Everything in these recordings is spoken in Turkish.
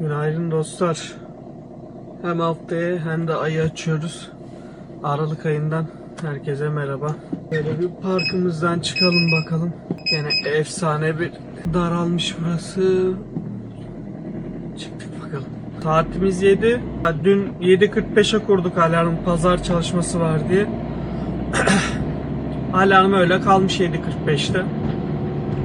Günaydın dostlar. Hem haftaya hem de ayı açıyoruz. Aralık ayından herkese merhaba. Böyle bir parkımızdan çıkalım bakalım. Gene efsane bir daralmış burası. Çıktık bakalım. Saatimiz 7. Dün 7.45'e kurduk alarm pazar çalışması var diye. Alarm öyle kalmış 7.45'te.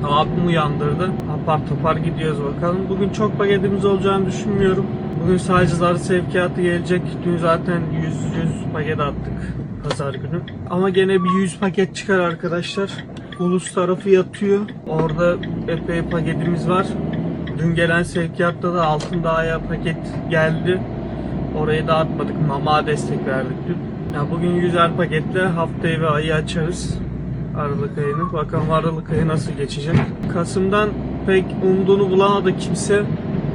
Abim uyandırdı. Apar topar gidiyoruz bakalım. Bugün çok paketimiz olacağını düşünmüyorum. Bugün sadece zar sevkiyatı gelecek. Dün zaten 100 100 paket attık pazar günü. Ama gene bir 100 paket çıkar arkadaşlar. Ulus tarafı yatıyor. Orada epey paketimiz var. Dün gelen sevkiyatta da Altındağ'a paket geldi. Orayı dağıtmadık. Mama destek verdik dün. Ya bugün 100'er paketle haftayı ve ayı açarız. Aralık ayını. Bakalım Aralık ayı nasıl geçecek. Kasım'dan pek umduğunu bulamadı kimse.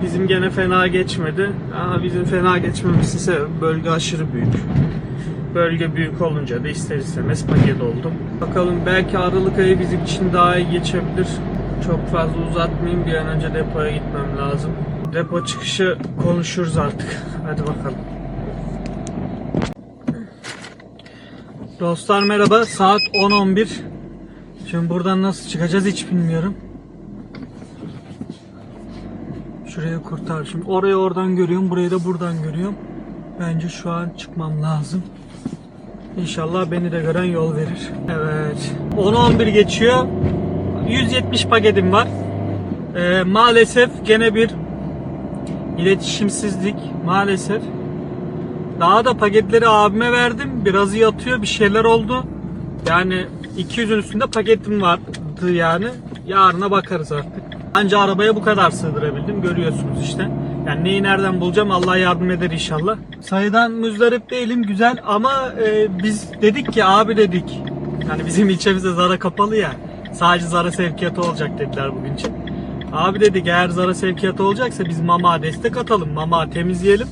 Bizim gene fena geçmedi. Ama bizim fena geçmemesi sebebi bölge aşırı büyük. Bölge büyük olunca da ister istemez paket oldum. Bakalım belki Aralık ayı bizim için daha iyi geçebilir. Çok fazla uzatmayayım bir an önce depoya gitmem lazım. Depo çıkışı konuşuruz artık. Hadi bakalım. Dostlar merhaba. Saat 10.11. Şimdi buradan nasıl çıkacağız hiç bilmiyorum. Şuraya kurtar. Şimdi orayı oradan görüyorum. Burayı da buradan görüyorum. Bence şu an çıkmam lazım. İnşallah beni de gören yol verir. Evet. 10.11 geçiyor. 170 paketim var. Ee, maalesef gene bir iletişimsizlik. Maalesef. Daha da paketleri abime verdim. Birazı yatıyor. Bir şeyler oldu. Yani 200'ün üstünde paketim vardı yani. Yarına bakarız artık. Anca arabaya bu kadar sığdırabildim. Görüyorsunuz işte. Yani neyi nereden bulacağım Allah yardım eder inşallah. Sayıdan müzdarip değilim güzel ama e, biz dedik ki abi dedik. Yani bizim ilçemizde Zara kapalı ya. Sadece Zara sevkiyatı olacak dediler bugün için. Abi dedik eğer Zara sevkiyatı olacaksa biz mama destek atalım. Mama temizleyelim.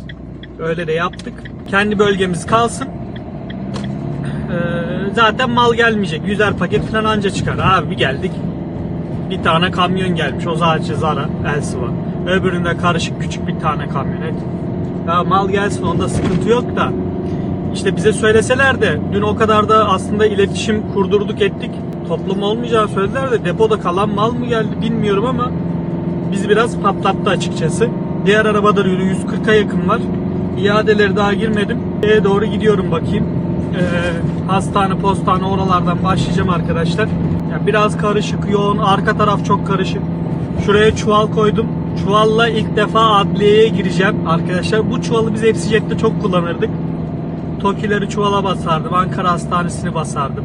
Öyle de yaptık. Kendi bölgemiz kalsın. Ee, zaten mal gelmeyecek. Yüzer paket falan anca çıkar. Abi geldik. Bir tane kamyon gelmiş. O Zara, Elsiva. Öbüründe karışık küçük bir tane kamyonet. Ya mal gelsin onda sıkıntı yok da. İşte bize söyleseler de dün o kadar da aslında iletişim kurdurduk ettik. Toplum olmayacağını söylediler de depoda kalan mal mı geldi bilmiyorum ama bizi biraz patlattı açıkçası. Diğer arabada 140'a yakın var. İadeleri daha girmedim. Şeye doğru gidiyorum bakayım. Ee, hastane, postane oralardan başlayacağım arkadaşlar. Ya biraz karışık, yoğun. Arka taraf çok karışık. Şuraya çuval koydum. Çuvalla ilk defa adliyeye gireceğim arkadaşlar. Bu çuvalı biz hepsi çok kullanırdık. Tokileri çuvala basardım. Ankara Hastanesi'ni basardım.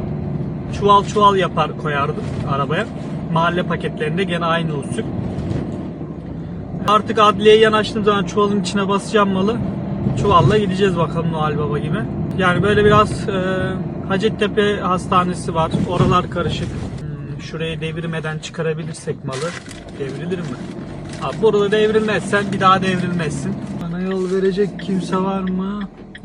Çuval çuval yapar koyardım arabaya. Mahalle paketlerinde gene aynı usul. Artık adliyeye yanaştığım zaman çuvalın içine basacağım malı. Çuvalla gideceğiz bakalım Noel Baba gibi. Yani böyle biraz e, Hacettepe Hastanesi var. Oralar karışık. Şurayı devirmeden çıkarabilirsek malı. Devrilir mi? Abi burada devrilmezsen bir daha devrilmezsin. Bana yol verecek kimse var mı?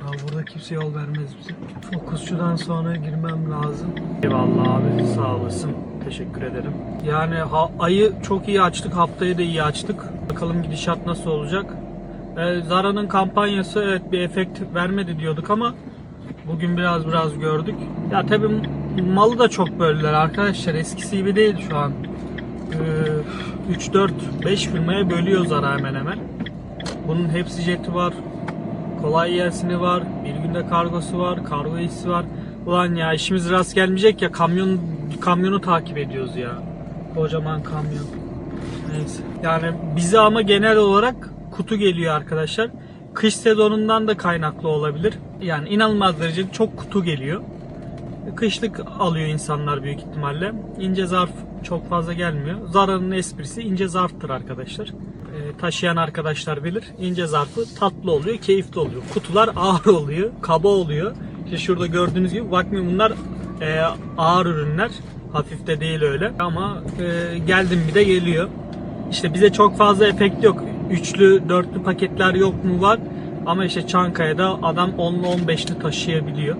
Abi burada kimse yol vermez bize. Fokusçudan sonra girmem lazım. Eyvallah abi sağ olasın. Teşekkür ederim. Yani ha, ayı çok iyi açtık. Haftayı da iyi açtık. Bakalım gidişat nasıl olacak. Ee, Zara'nın kampanyası evet bir efekt vermedi diyorduk ama bugün biraz biraz gördük. Ya tabi malı da çok böldüler arkadaşlar. Eskisi gibi değil şu an. Ee, 3 4 5 firmaya bölüyor Zara hemen hemen. Bunun hepsi jeti var. Kolay yersini var. Bir günde kargosu var. Kargo hissi var. Ulan ya işimiz rast gelmeyecek ya kamyon kamyonu takip ediyoruz ya. Kocaman kamyon. Neyse. Yani bize ama genel olarak kutu geliyor arkadaşlar. Kış sezonundan da kaynaklı olabilir. Yani inanılmaz derecede çok kutu geliyor. Kışlık alıyor insanlar büyük ihtimalle. İnce zarf çok fazla gelmiyor. Zara'nın esprisi ince zarftır arkadaşlar. Ee, taşıyan arkadaşlar bilir. İnce zarfı tatlı oluyor, keyifli oluyor. Kutular ağır oluyor, kaba oluyor. İşte şurada gördüğünüz gibi bakmayın bunlar e, ağır ürünler. Hafif de değil öyle. Ama e, geldim bir de geliyor. İşte bize çok fazla efekt yok. Üçlü, dörtlü paketler yok mu var. Ama işte Çankaya'da adam 10'lu 15'li taşıyabiliyor.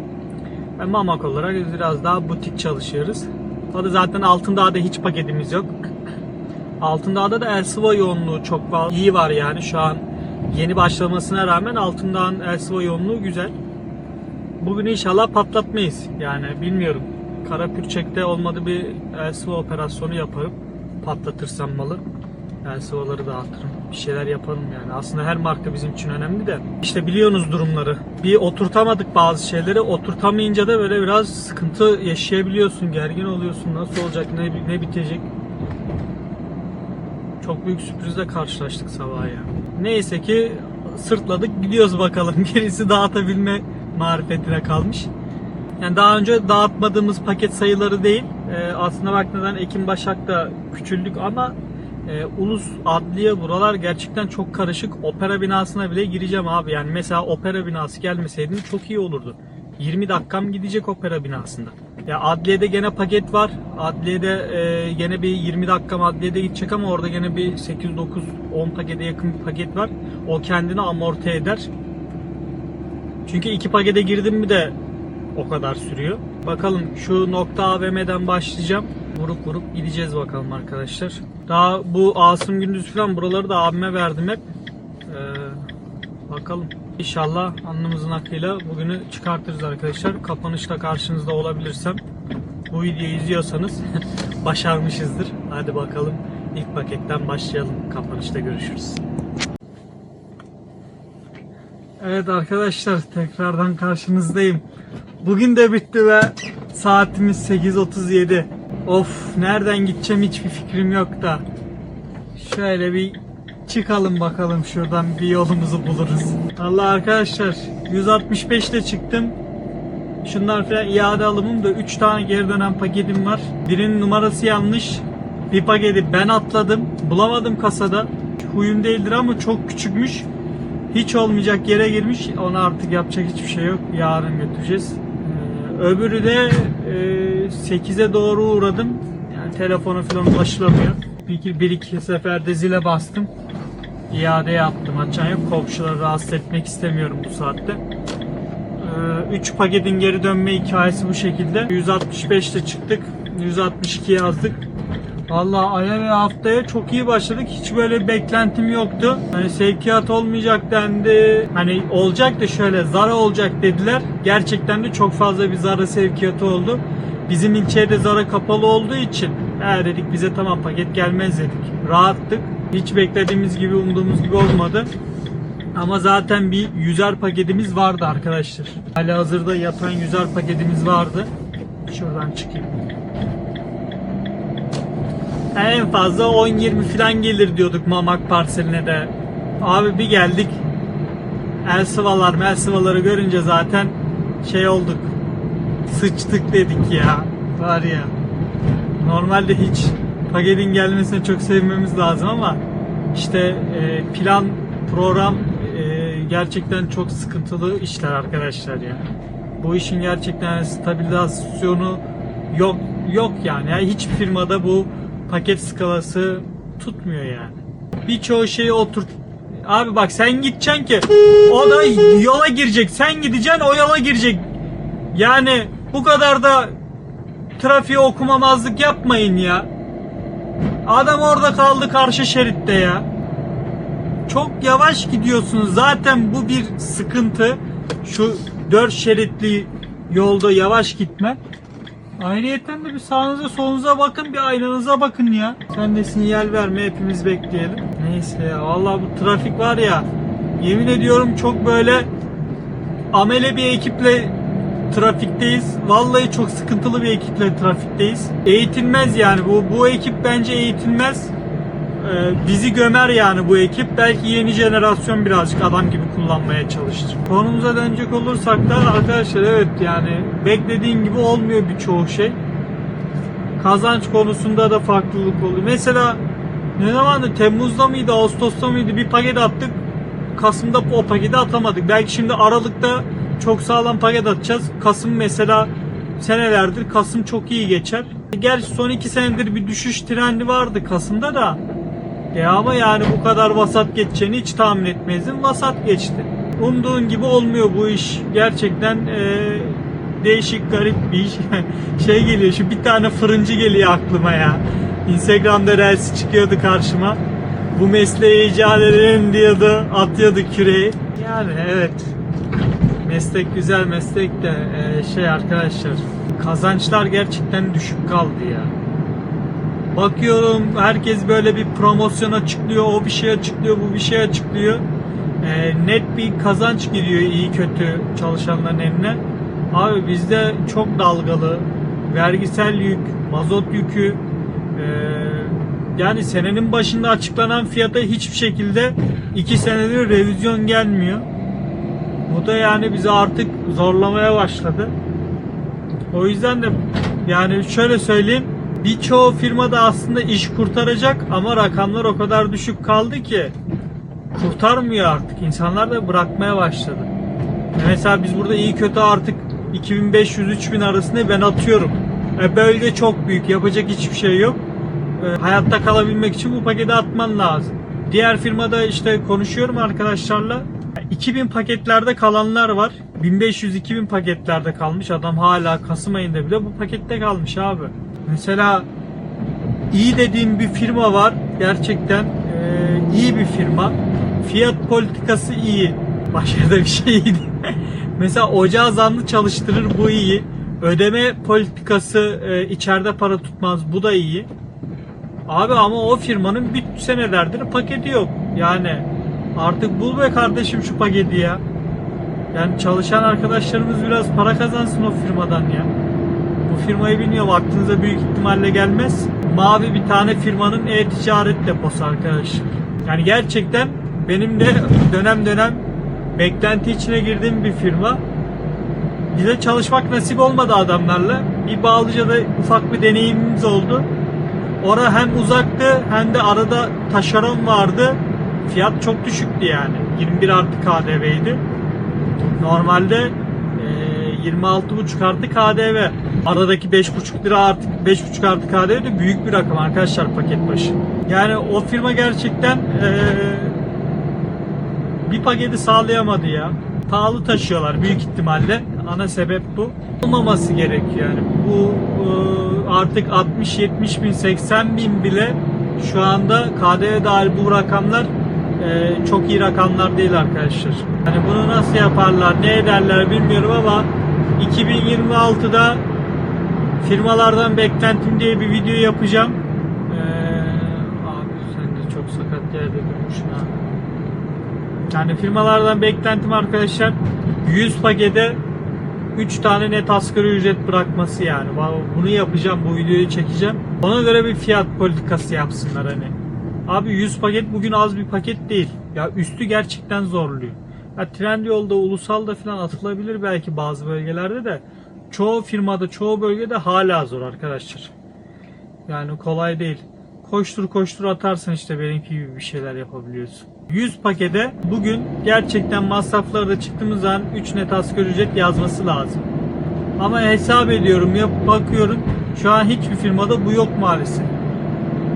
Ve Mamak olarak biraz daha butik çalışıyoruz. O zaten Altındağ'da hiç paketimiz yok. Altındağ'da da Elsiva yoğunluğu çok fazla iyi var yani şu an yeni başlamasına rağmen Altındağ'ın Elsiva yoğunluğu güzel. Bugün inşallah patlatmayız. Yani bilmiyorum. Karapürçek'te olmadı bir Elsiva operasyonu yaparım. Patlatırsam malı. Elsiva'ları dağıtırım. Bir şeyler yaparım yani. Aslında her marka bizim için önemli de. İşte biliyorsunuz durumları. Bir oturtamadık bazı şeyleri. Oturtamayınca da böyle biraz sıkıntı yaşayabiliyorsun. Gergin oluyorsun. Nasıl olacak, ne, ne bitecek. Çok büyük sürprizle karşılaştık sabah ya. Neyse ki sırtladık gidiyoruz bakalım. Gerisi dağıtabilme marifetine kalmış. Yani daha önce dağıtmadığımız paket sayıları değil. Ee, aslında baktığınızda Ekim Başak'ta küçüldük ama e, Ulus Adliye buralar gerçekten çok karışık. Opera binasına bile gireceğim abi. Yani mesela opera binası gelmeseydim çok iyi olurdu. 20 dakikam gidecek opera binasında. Ya adliyede gene paket var. Adliyede e, gene bir 20 dakikam adliyede gidecek ama orada gene bir 8 9 10 pakete yakın bir paket var. O kendini amorti eder. Çünkü iki pakete girdim mi de o kadar sürüyor. Bakalım şu nokta AVM'den başlayacağım. Vurup vurup gideceğiz bakalım arkadaşlar. Daha bu Asım Gündüz falan buraları da abime verdim hep. Ee, bakalım. İnşallah alnımızın akıyla bugünü çıkartırız arkadaşlar. Kapanışta karşınızda olabilirsem bu videoyu izliyorsanız başarmışızdır. Hadi bakalım ilk paketten başlayalım. Kapanışta görüşürüz. Evet arkadaşlar tekrardan karşınızdayım. Bugün de bitti ve saatimiz 8.37. Of nereden gideceğim hiçbir fikrim yok da. Şöyle bir çıkalım bakalım şuradan bir yolumuzu buluruz. Allah arkadaşlar 165 ile çıktım. Şunlar falan iade alımım da 3 tane geri dönen paketim var. Birinin numarası yanlış. Bir paketi ben atladım. Bulamadım kasada. Huyum değildir ama çok küçükmüş. Hiç olmayacak yere girmiş. Ona artık yapacak hiçbir şey yok. Yarın götüreceğiz. Öbürü de e, 8'e doğru uğradım. Yani telefona falan ulaşılamıyor. Bir, bir iki seferde zile bastım. İade yaptım. Açan yok. Komşuları rahatsız etmek istemiyorum bu saatte. 3 paketin geri dönme hikayesi bu şekilde. 165'te çıktık. 162 yazdık. Vallahi aya ve haftaya çok iyi başladık. Hiç böyle beklentim yoktu. Hani sevkiyat olmayacak dendi. Hani olacak da şöyle zara olacak dediler. Gerçekten de çok fazla bir zara sevkiyatı oldu. Bizim ilçede zara kapalı olduğu için he dedik bize tamam paket gelmez dedik. Rahattık. Hiç beklediğimiz gibi umduğumuz gibi olmadı. Ama zaten bir yüzer paketimiz vardı arkadaşlar. Hala hazırda yatan yüzer paketimiz vardı. Şuradan çıkayım. En fazla 10-20 falan gelir diyorduk Mamak parseline de. Abi bir geldik. El sıvalar mel sıvaları görünce zaten şey olduk. Sıçtık dedik ya. Var ya. Normalde hiç paketin gelmesine çok sevmemiz lazım ama işte e, plan program e, gerçekten çok sıkıntılı işler arkadaşlar ya. Bu işin gerçekten stabilizasyonu yok yok yani. yani hiç firmada bu paket skalası tutmuyor yani. Birçoğu şeyi oturt Abi bak sen gideceksin ki o da yola girecek. Sen gideceksin o yola girecek. Yani bu kadar da trafiği okumamazlık yapmayın ya. Adam orada kaldı karşı şeritte ya. Çok yavaş gidiyorsunuz. Zaten bu bir sıkıntı. Şu dört şeritli yolda yavaş gitme. Ayrıyeten de bir sağınıza solunuza bakın bir aynanıza bakın ya. Sen de sinyal verme hepimiz bekleyelim. Neyse ya vallahi bu trafik var ya yemin ediyorum çok böyle amele bir ekiple trafikteyiz. Vallahi çok sıkıntılı bir ekiple trafikteyiz. Eğitilmez yani bu bu ekip bence eğitilmez. Ee, bizi gömer yani bu ekip. Belki yeni jenerasyon birazcık adam gibi kullanmaya çalışır. Konumuza dönecek olursak da arkadaşlar evet yani beklediğin gibi olmuyor birçoğu şey. Kazanç konusunda da farklılık oluyor. Mesela ne zamandı Temmuz'da mıydı Ağustos'ta mıydı bir paket attık. Kasım'da o paketi atamadık. Belki şimdi Aralık'ta çok sağlam paket atacağız. Kasım mesela senelerdir Kasım çok iyi geçer. Gerçi son iki senedir bir düşüş trendi vardı Kasım'da da. Ya ama yani bu kadar vasat geçeceğini hiç tahmin etmezdim. Vasat geçti. Umduğun gibi olmuyor bu iş. Gerçekten eee, değişik garip bir iş. şey geliyor şu bir tane fırıncı geliyor aklıma ya. Instagram'da reels çıkıyordu karşıma. bu mesleği icat edelim diyordu. Atıyordu küreği. Yani evet. Meslek güzel meslek de e, şey arkadaşlar kazançlar gerçekten düşük kaldı ya. Bakıyorum herkes böyle bir promosyon açıklıyor, o bir şey açıklıyor, bu bir şey açıklıyor. E, net bir kazanç giriyor iyi kötü çalışanların eline. Abi bizde çok dalgalı, vergisel yük, mazot yükü, e, yani senenin başında açıklanan fiyata hiçbir şekilde iki senedir revizyon gelmiyor. Bu da yani bizi artık zorlamaya başladı. O yüzden de yani şöyle söyleyeyim birçoğu firmada aslında iş kurtaracak ama rakamlar o kadar düşük kaldı ki kurtarmıyor artık. İnsanlar da bırakmaya başladı. Mesela biz burada iyi kötü artık 2500-3000 arasında ben atıyorum. E, bölge çok büyük. Yapacak hiçbir şey yok. E, hayatta kalabilmek için bu paketi atman lazım. Diğer firmada işte konuşuyorum arkadaşlarla. 2000 paketlerde kalanlar var. 1500-2000 paketlerde kalmış. Adam hala Kasım ayında bile bu pakette kalmış abi. Mesela iyi dediğim bir firma var. Gerçekten e, iyi bir firma. Fiyat politikası iyi. Başka da bir şey iyi. Mesela ocağı zanlı çalıştırır bu iyi. Ödeme politikası e, içeride para tutmaz bu da iyi. Abi ama o firmanın bir senelerdir paketi yok. Yani artık bul be kardeşim şu paketi ya. Yani çalışan arkadaşlarımız biraz para kazansın o firmadan ya. Bu firmayı bilmiyorum aklınıza büyük ihtimalle gelmez. Mavi bir tane firmanın e-ticaret deposu arkadaşlar. Yani gerçekten benim de dönem dönem beklenti içine girdiğim bir firma. Bize çalışmak nasip olmadı adamlarla. Bir Bağlıca'da ufak bir deneyimimiz oldu. Ora hem uzaktı hem de arada taşeron vardı. Fiyat çok düşüktü yani. 21 artı KDV'ydi. Normalde 26,5 artı KDV. Aradaki 5,5 lira artık 5,5 artı KDV de büyük bir rakam arkadaşlar paket başı. Yani o firma gerçekten e, bir paketi sağlayamadı ya. Pahalı taşıyorlar büyük ihtimalle. Ana sebep bu. Olmaması gerekiyor yani. Bu e, artık 60 70 bin 80 bin bile şu anda KDV dahil bu rakamlar e, çok iyi rakamlar değil arkadaşlar. Yani bunu nasıl yaparlar, ne ederler bilmiyorum ama 2026'da firmalardan beklentim diye bir video yapacağım. Ee, abi sen de çok sakat yerde durmuşsun ha. Yani firmalardan beklentim arkadaşlar 100 pakete 3 tane net asgari ücret bırakması yani. Bunu yapacağım, bu videoyu çekeceğim. Ona göre bir fiyat politikası yapsınlar hani. Abi 100 paket bugün az bir paket değil. Ya üstü gerçekten zorluyor. Ya Trendyol'da, Ulusal'da falan atılabilir belki bazı bölgelerde de çoğu firmada, çoğu bölgede hala zor arkadaşlar. Yani kolay değil. Koştur koştur atarsan işte benimki gibi bir şeyler yapabiliyorsun. 100 pakete bugün gerçekten masrafları da çıktığımız zaman 3 net asgari ücret yazması lazım. Ama hesap ediyorum, yap bakıyorum. Şu an hiçbir firmada bu yok maalesef.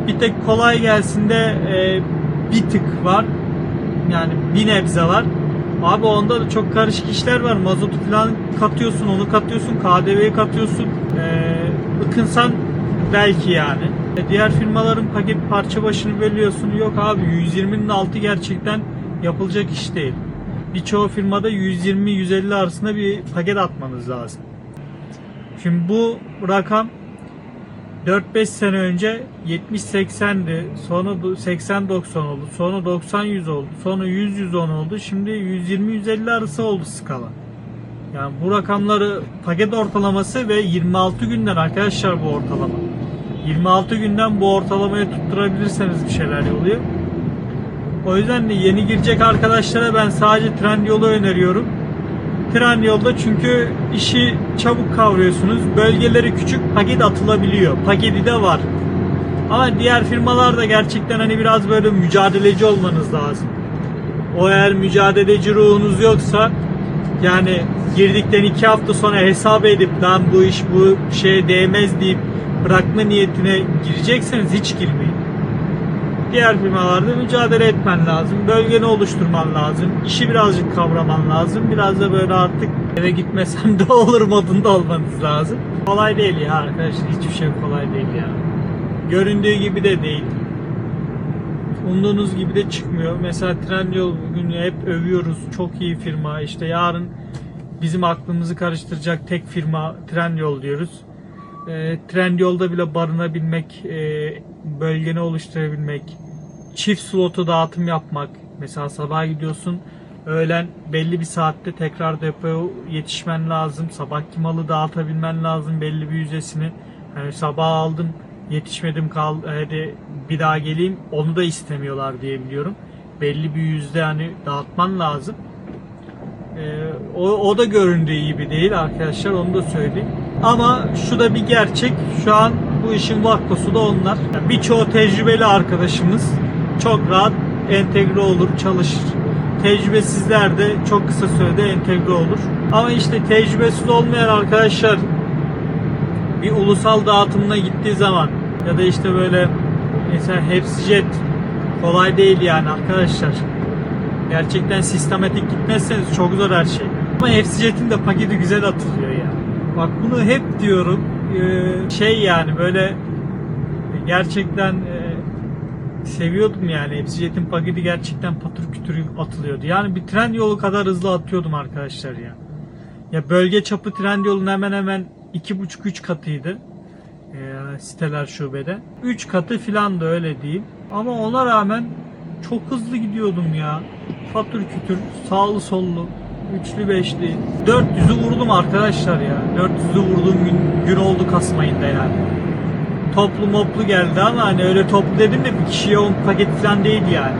Bir tek kolay gelsin de e, bir tık var. Yani bir nebze var. Abi onda da çok karışık işler var. Mazotu falan katıyorsun, onu katıyorsun, KDV'yi katıyorsun. Ee, ıkınsan belki yani. E, diğer firmaların paket parça başını bölüyorsun. Yok abi 120'nin altı gerçekten yapılacak iş değil. Birçoğu firmada 120-150 arasında bir paket atmanız lazım. Şimdi bu rakam 4-5 sene önce 70-80'di. Sonra 80-90 oldu. Sonra 90-100 oldu. Sonra 100-110 oldu. Şimdi 120-150 arası oldu skala. Yani bu rakamları paket ortalaması ve 26 günden arkadaşlar bu ortalama. 26 günden bu ortalamayı tutturabilirseniz bir şeyler oluyor. O yüzden de yeni girecek arkadaşlara ben sadece Trendyol'u öneriyorum. Trendyol'da çünkü işi çabuk kavruyorsunuz. Bölgeleri küçük paket atılabiliyor. Paketi de var. Ama diğer firmalarda gerçekten hani biraz böyle mücadeleci olmanız lazım. O eğer mücadeleci ruhunuz yoksa yani girdikten iki hafta sonra hesap edip lan bu iş bu şeye değmez deyip bırakma niyetine girecekseniz hiç girmeyin. Diğer firmalarda mücadele etmen lazım. Bölgeni oluşturman lazım. işi birazcık kavraman lazım. Biraz da böyle artık eve gitmesem de olur modunda olmanız lazım. Kolay değil ya arkadaşlar. Hiçbir şey kolay değil ya. Göründüğü gibi de değil. umduğunuz gibi de çıkmıyor. Mesela Trendyol bugün hep övüyoruz. Çok iyi firma. İşte yarın bizim aklımızı karıştıracak tek firma Trendyol diyoruz. E, Trendyol'da bile barınabilmek, e, bölgeni oluşturabilmek, çift slotu dağıtım yapmak. Mesela sabah gidiyorsun, öğlen belli bir saatte tekrar depoya yetişmen lazım. Sabahki malı dağıtabilmen lazım belli bir yüzdesini. Yani sabah aldım, yetişmedim kal, hadi bir daha geleyim. Onu da istemiyorlar diye biliyorum. Belli bir yüzde hani dağıtman lazım. Ee, o, o da göründüğü gibi değil arkadaşlar onu da söyleyeyim. Ama şu da bir gerçek. Şu an bu işin vakkosu da onlar. Yani birçoğu tecrübeli arkadaşımız çok rahat entegre olur, çalışır. Tecrübesizler de çok kısa sürede entegre olur. Ama işte tecrübesiz olmayan arkadaşlar bir ulusal dağıtımına gittiği zaman ya da işte böyle mesela hepsi jet kolay değil yani arkadaşlar. Gerçekten sistematik gitmezseniz çok zor her şey. Ama Jet'in de paketi güzel atılıyor. Bak bunu hep diyorum. Ee, şey yani böyle gerçekten e, seviyordum yani. Jet'in paketi gerçekten patır kütür atılıyordu. Yani bir tren yolu kadar hızlı atıyordum arkadaşlar ya. Ya bölge çapı tren yolunun hemen hemen 2,5-3 katıydı. Ee, siteler şubede. 3 katı filan da öyle diyeyim. Ama ona rağmen çok hızlı gidiyordum ya. Fatır kütür, sağlı sollu, üçlü beşli. 400'ü vurdum arkadaşlar ya. 400'ü vurduğum gün, gün oldu Kasım ayında yani. Toplu moplu geldi ama hani öyle toplu dedim de bir kişiye 10 paket falan değildi yani.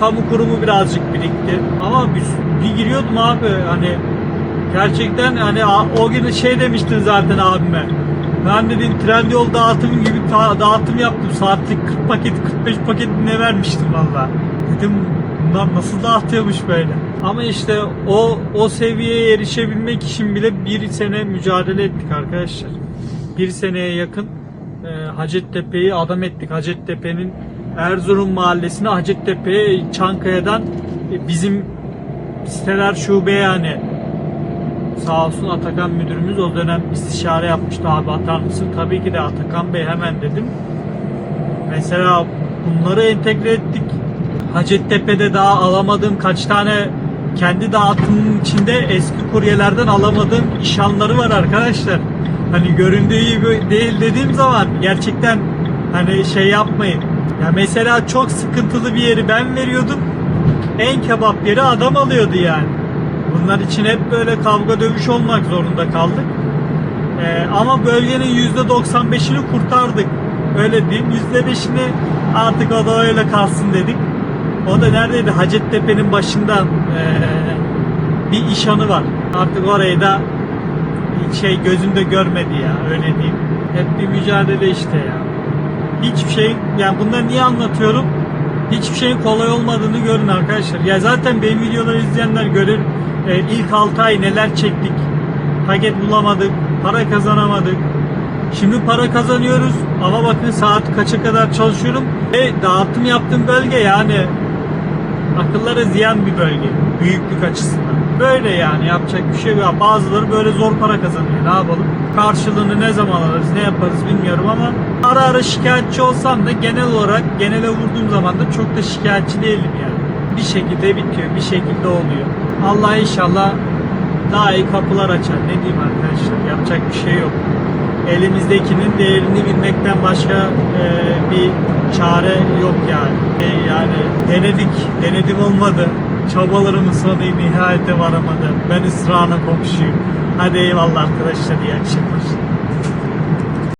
Kamu kurumu birazcık birikti. Ama bir, bir giriyordum abi hani gerçekten hani o gün şey demiştin zaten abime. Ben dedim Trendyol dağıtım gibi dağıtım yaptım. Saatlik 40 paket 45 paket ne vermiştim valla. Dedim bunlar nasıl dağıtıyormuş böyle. Ama işte o o seviyeye erişebilmek için bile bir sene mücadele ettik arkadaşlar. Bir seneye yakın e, Hacettepe'yi adam ettik. Hacettepe'nin Erzurum mahallesine Hacettepe'ye Çankaya'dan e, bizim siteler şube yani Sağ olsun Atakan müdürümüz o dönem istişare yapmıştı abi atar mısın? Tabii ki de Atakan Bey hemen dedim. Mesela bunları entegre ettik. Hacettepe'de daha alamadığım kaç tane kendi dağıtımının içinde eski kuryelerden alamadığım işanları var arkadaşlar. Hani göründüğü gibi değil dediğim zaman gerçekten hani şey yapmayın. Ya mesela çok sıkıntılı bir yeri ben veriyordum. En kebap yeri adam alıyordu yani. Bunlar için hep böyle kavga dövüş olmak zorunda kaldık. Ee, ama bölgenin %95'ini kurtardık. Öyle diyeyim. %5'ini artık o da öyle kalsın dedik. O da neredeydi? Hacettepe'nin başından ee, bir işanı var. Artık orayı da şey gözümde görmedi ya öyle diyeyim. Hep bir mücadele işte ya. Hiçbir şey yani bunları niye anlatıyorum? Hiçbir şeyin kolay olmadığını görün arkadaşlar. Ya zaten benim videoları izleyenler görür. Ee, ilk 6 ay neler çektik. Paket bulamadık. Para kazanamadık. Şimdi para kazanıyoruz ama bakın saat kaça kadar çalışıyorum. Ve dağıtım yaptığım bölge yani akıllara ziyan bir bölge. Büyüklük açısından. Böyle yani yapacak bir şey yok. Bazıları böyle zor para kazanıyor. Ne yapalım? Karşılığını ne zaman alırız, ne yaparız bilmiyorum ama ara ara şikayetçi olsam da genel olarak genele vurduğum zaman da çok da şikayetçi değilim yani. Bir şekilde bitiyor, bir şekilde oluyor. Allah inşallah daha iyi kapılar açar. Ne diyeyim arkadaşlar? Yapacak bir şey yok. Elimizdekinin değerini bilmekten başka e, bir çare yok yani. E, yani denedik, denedim olmadı. Çabalarımın sonu nihayete varamadı. Ben ısrarına komşuyum. Hadi eyvallah arkadaşlar, iyi akşamlar.